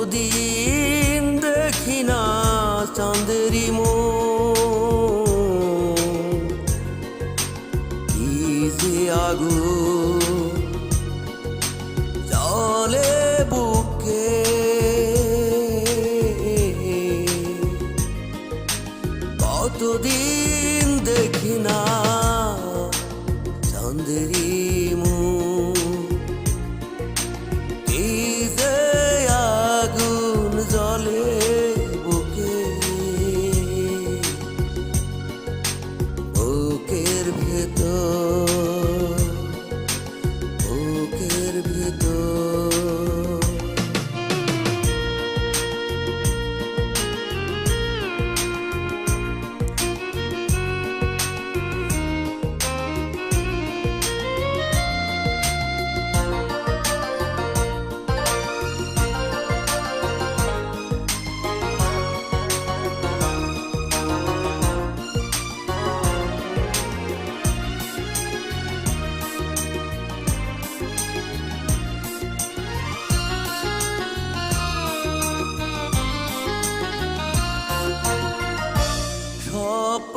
কতদিন দেখি না চাঁদেরি কি যে আগু জলে বুকে। কতদিন দেখি না চাঁদেরি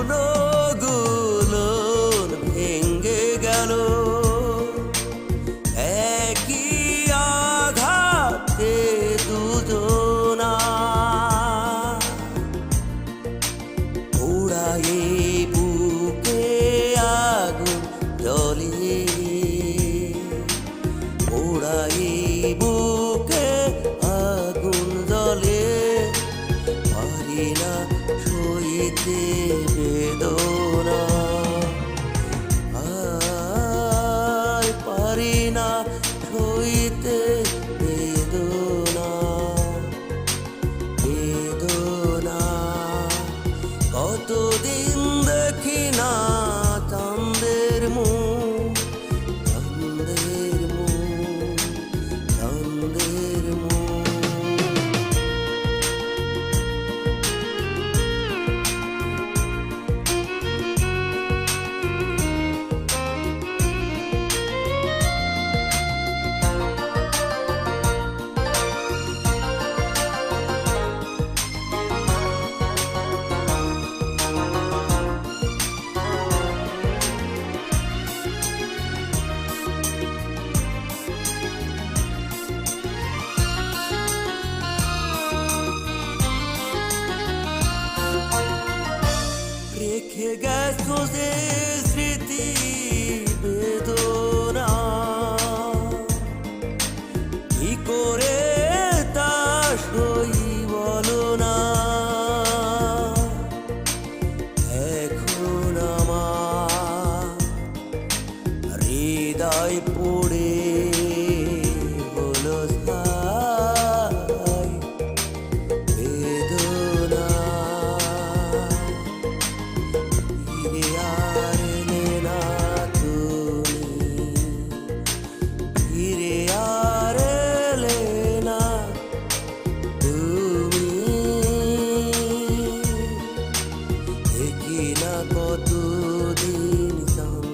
স্বপ্নগুলো ভেঙ্গে গেল। একই আঘাতে দুজনা পোড়াই বুকে আগুন জলে পারি না সইতে রেখে গেছো যে স্মৃতি বেদনা। কি করে তা সই বলো না। এখন আমার হৃদয় পড়ে একি না কতদিন সঙ্গ